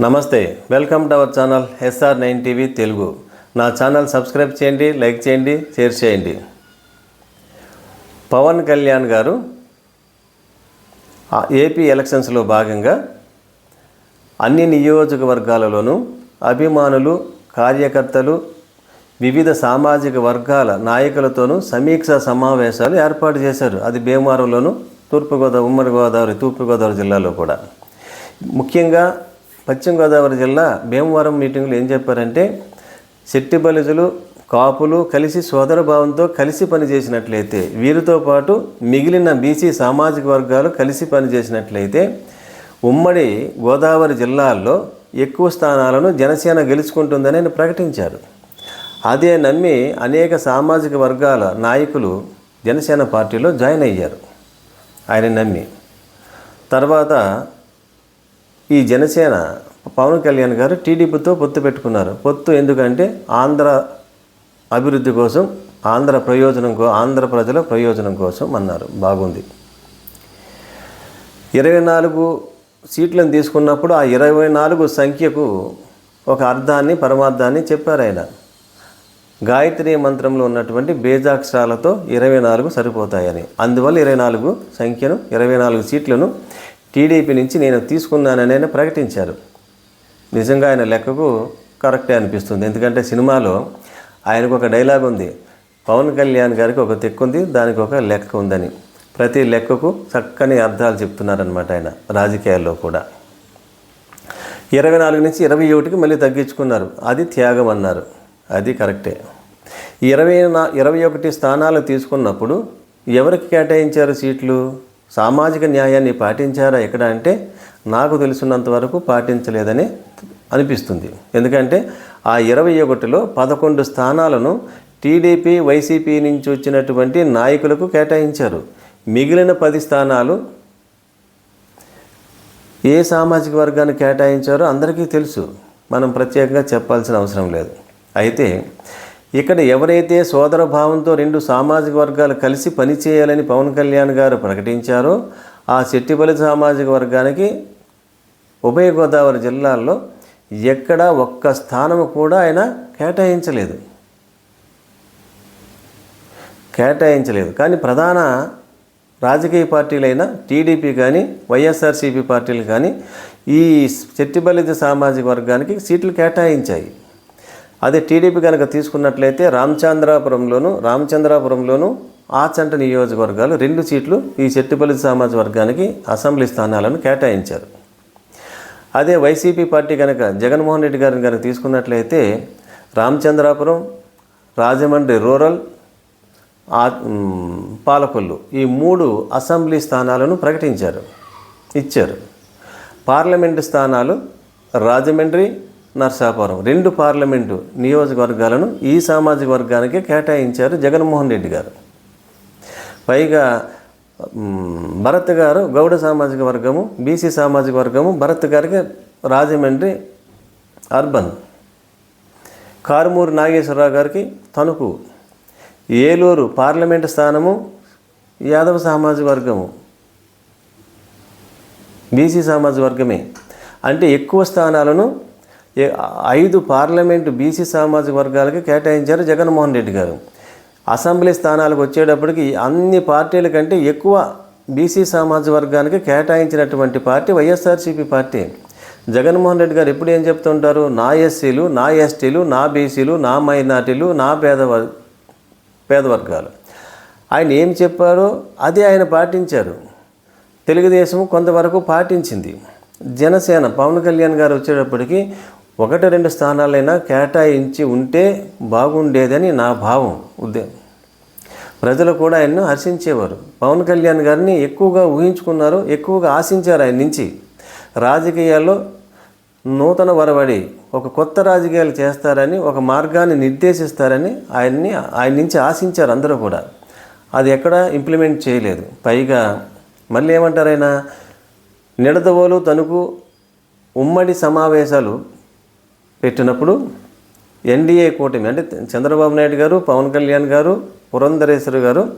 నమస్తే welcome to our channel SR nine TV Telugu. నా channel subscribe చేయండి like చేయండి షేర్ చేయండి. పవన్ కళ్యాణ్ గారు ఏపీ ఎలక్షన్స్లో భాగంగా అన్ని నియోజకవర్గాలలోనూ అభిమానులు కార్యకర్తలు వివిధ సామాజిక వర్గాల నాయకులతోనూ సమీక్షా సమావేశాలు ఏర్పాటు చేశారు. అది భీమవరంలోను తూర్పుగోదావరి ఉమ్మడి గోదావరి తూర్పుగోదావరి జిల్లాలో కూడా. ముఖ్యంగా పశ్చిమ గోదావరి జిల్లా భీమవరం మీటింగ్లో ఏం చెప్పారంటే శెట్టి బలిజులు కాపులు కలిసి సోదర భావంతో కలిసి పనిచేసినట్లయితే వీరితో పాటు మిగిలిన బీసీ సామాజిక వర్గాలు కలిసి పనిచేసినట్లయితే ఉమ్మడి గోదావరి జిల్లాల్లో ఎక్కువ స్థానాలను జనసేన గెలుచుకుంటుందని ఆయన ప్రకటించారు. అదే నమ్మి అనేక సామాజిక వర్గాల నాయకులు జనసేన పార్టీలో జాయిన్ అయ్యారు. ఆయన నమ్మి. తర్వాత ఈ జనసేన పవన్ కళ్యాణ్ గారు టీడీపీతో పొత్తు పెట్టుకున్నారు. పొత్తు ఎందుకంటే ఆంధ్ర అభివృద్ధి కోసం ఆంధ్ర ప్రయోజనం కో ఆంధ్ర ప్రజల ప్రయోజనం కోసం అన్నారు. బాగుంది. ఇరవై నాలుగు సీట్లను తీసుకున్నప్పుడు ఆ ఇరవై నాలుగు సంఖ్యకు ఒక అర్థాన్ని పరమార్థాన్ని చెప్పారు ఆయన. గాయత్రి మంత్రంలో ఉన్నటువంటి బేజాక్షరాలతో ఇరవై నాలుగు సరిపోతాయని. అందువల్ల ఇరవై నాలుగు సంఖ్యను ఇరవై నాలుగు సీట్లను టీడీపీ నుంచి నేను తీసుకున్నానని ఆయన ప్రకటించారు. నిజంగా ఆయన లెక్కకు కరెక్టే అనిపిస్తుంది. ఎందుకంటే సినిమాలో ఆయనకు ఒక డైలాగ్ ఉంది. పవన్ కళ్యాణ్ గారికి ఒక తెక్కు ఉంది దానికి ఒక లెక్క ఉందని. ప్రతి లెక్కకు చక్కని అర్థాలు చెప్తున్నారనమాట ఆయన రాజకీయాల్లో కూడా. ఇరవై నాలుగు నుంచి ఇరవై ఒకటికి మళ్ళీ తగ్గించుకున్నారు. అది త్యాగం అన్నారు. అది కరెక్టే. ఇరవై నా ఇరవై ఒకటి స్థానాలు తీసుకున్నప్పుడు ఎవరికి కేటాయించారు సీట్లు? సామాజిక న్యాయాన్ని పాటించారా ఎక్కడ అంటే నాకు తెలిసినంత వరకు పాటించలేదని అనిపిస్తుంది. ఎందుకంటే ఆ ఇరవై ఒకటిలో పదకొండు స్థానాలను టీడీపీ వైసీపీ నుంచి వచ్చినటువంటి నాయకులకు కేటాయించారు. మిగిలిన పది స్థానాలు ఏ సామాజిక వర్గాన్ని కేటాయించారో అందరికీ తెలుసు. మనం ప్రత్యేకంగా చెప్పాల్సిన అవసరం లేదు. అయితే ఇక్కడ ఎవరైతే సోదర భావంతో రెండు సామాజిక వర్గాలు కలిసి పనిచేయాలని పవన్ కళ్యాణ్ గారు ప్రకటించారో ఆ శెట్టిపల్లి సామాజిక వర్గానికి ఉభయ గోదావరి జిల్లాల్లో ఎక్కడా ఒక్క స్థానము కూడా ఆయన కేటాయించలేదు. కేటాయించలేదు. కానీ ప్రధాన రాజకీయ పార్టీలైన టీడీపీ కానీ వైఎస్ఆర్సీపీ పార్టీలు కానీ ఈ చెట్టిబలిత సామాజిక వర్గానికి సీట్లు కేటాయించాయి. అదే టీడీపీ కనుక తీసుకున్నట్లయితే రామచంద్రాపురంలోను రామచంద్రాపురంలోను ఆచంట నియోజకవర్గాలు రెండు సీట్లు ఈ చెట్టుపల్లి సమాజ వర్గానికి అసెంబ్లీ స్థానాలను కేటాయించారు. అదే వైసీపీ పార్టీ కనుక జగన్మోహన్ రెడ్డి గారిని కనుక తీసుకున్నట్లయితే రామచంద్రాపురం రాజమండ్రి రూరల్ పాలకొల్లు ఈ మూడు అసెంబ్లీ స్థానాలను ప్రకటించారు ఇచ్చారు. పార్లమెంటు స్థానాలు రాజమండ్రి నర్సాపురం. రెండు పార్లమెంటు నియోజకవర్గాలను ఈ సామాజిక వర్గానికి కేటాయించారు జగన్మోహన్ రెడ్డి గారు. పైగా భరత్ గారు గౌడ సామాజిక వర్గము బీసీ సామాజిక వర్గము భరత్ గారికి రాజమండ్రి అర్బన్. కారుమూరు నాగేశ్వరరావు గారికి తణుకు. ఏలూరు పార్లమెంటు స్థానము యాదవ సామాజిక వర్గము. బీసీ సామాజిక వర్గమే. అంటే ఎక్కువ స్థానాలను ఐదు పార్లమెంటు బీసీ సామాజిక వర్గాలకి కేటాయించారు జగన్మోహన్ రెడ్డి గారు. అసెంబ్లీ స్థానాలకు వచ్చేటప్పటికి అన్ని పార్టీల కంటే ఎక్కువ బీసీ సామాజిక వర్గానికి కేటాయించినటువంటి party YSRCP party. Jaganmohan Reddy garu ఎప్పుడు ఏం చెప్తుంటారు? నా ఎస్సీలు నా ఎస్టీలు నా బీసీలు నా మైనార్టీలు నా పేద వర్- పేద వర్గాలు. ఆయన ఏం చెప్పారో అదే ఆయన పాటించారు. తెలుగుదేశం కొంతవరకు పాటించింది. జనసేన పవన్ కళ్యాణ్ గారు వచ్చేటప్పటికి ఒకటి రెండు స్థానాలైనా కేటాయించి ఉంటే బాగుండేదని నా భావం ఉద్దే. ప్రజలు కూడా ఆయన్ను హర్షించేవారు. పవన్ కళ్యాణ్ గారిని ఎక్కువగా ఊహించుకున్నారు ఎక్కువగా ఆశించారు ఆయన నుంచి. రాజకీయాల్లో నూతన వరవడి ఒక కొత్త రాజకీయాలు చేస్తారని ఒక మార్గాన్ని నిర్దేశిస్తారని ఆయన్ని ఆయన నుంచి ఆశించారు అందరూ కూడా. అది ఎక్కడ ఇంప్లిమెంట్ చేయలేదు. పైగా మళ్ళీ ఏమంటారు ఆయన? నిడదవోలు తణుకు ఉమ్మడి సమావేశాలు పెట్టినప్పుడు ఎన్డీఏ కూటమి అంటే చంద్రబాబు నాయుడు గారు పవన్ కళ్యాణ్ గారు పురంధరేశ్వరి గారు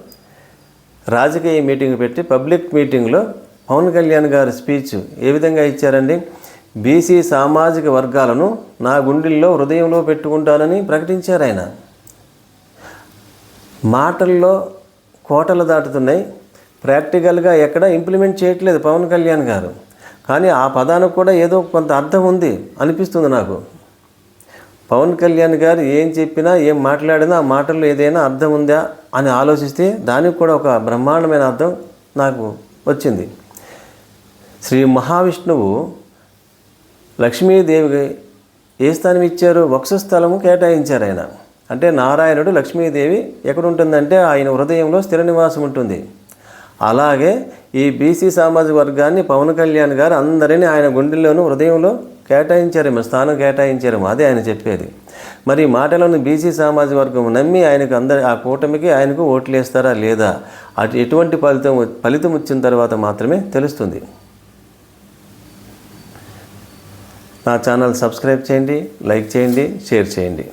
రాజకీయ మీటింగ్ పెట్టి పబ్లిక్ మీటింగ్లో పవన్ కళ్యాణ్ గారి స్పీచ్ ఏ విధంగా ఇచ్చారండి? బీసీ సామాజిక వర్గాలను నా గుండెల్లో హృదయంలో పెట్టుకుంటానని ప్రకటించారు ఆయన. మాటల్లో కోటలు దాటుతున్నాయి. ప్రాక్టికల్గా ఎక్కడ ఇంప్లిమెంట్ చేయట్లేదు పవన్ కళ్యాణ్ గారు. కానీ ఆ పదానికి కూడా ఏదో కొంత అర్థం ఉంది అనిపిస్తుంది నాకు. పవన్ కళ్యాణ్ గారు ఏం చెప్పినా ఏం మాట్లాడినా ఆ మాటల్లో ఏదైనా అర్థం ఉందా అని ఆలోచిస్తే దానికి కూడా ఒక బ్రహ్మాండమైన అర్థం నాకు వచ్చింది. శ్రీ మహావిష్ణువు లక్ష్మీదేవికి ఏ స్థానం ఇచ్చారు? వక్షస్థలము కేటాయించారు ఆయన. అంటే నారాయణుడు లక్ష్మీదేవి ఎక్కడ ఉంటుందంటే ఆయన హృదయంలో స్థిర నివాసం ఉంటుంది. అలాగే ఈ బీసీ సామాజిక వర్గాన్ని పవన్ కళ్యాణ్ గారు అందరినీ ఆయన గుండెల్లోనూ హృదయంలో కేటాయించారేమో స్థానం కేటాయించారేమో అదే ఆయన చెప్పేది. మరి మాటలోని మాటలను బీసీ సామాజిక వర్గం నమ్మి ఆయనకు అందరి ఆ కూటమికి ఆయనకు ఓట్లు వేస్తారా లేదా? అటు ఎటువంటి ఫలితం ఫలితం వచ్చిన తర్వాత మాత్రమే తెలుస్తుంది. నా ఛానల్ సబ్స్క్రైబ్ చేయండి లైక్ చేయండి షేర్ చేయండి.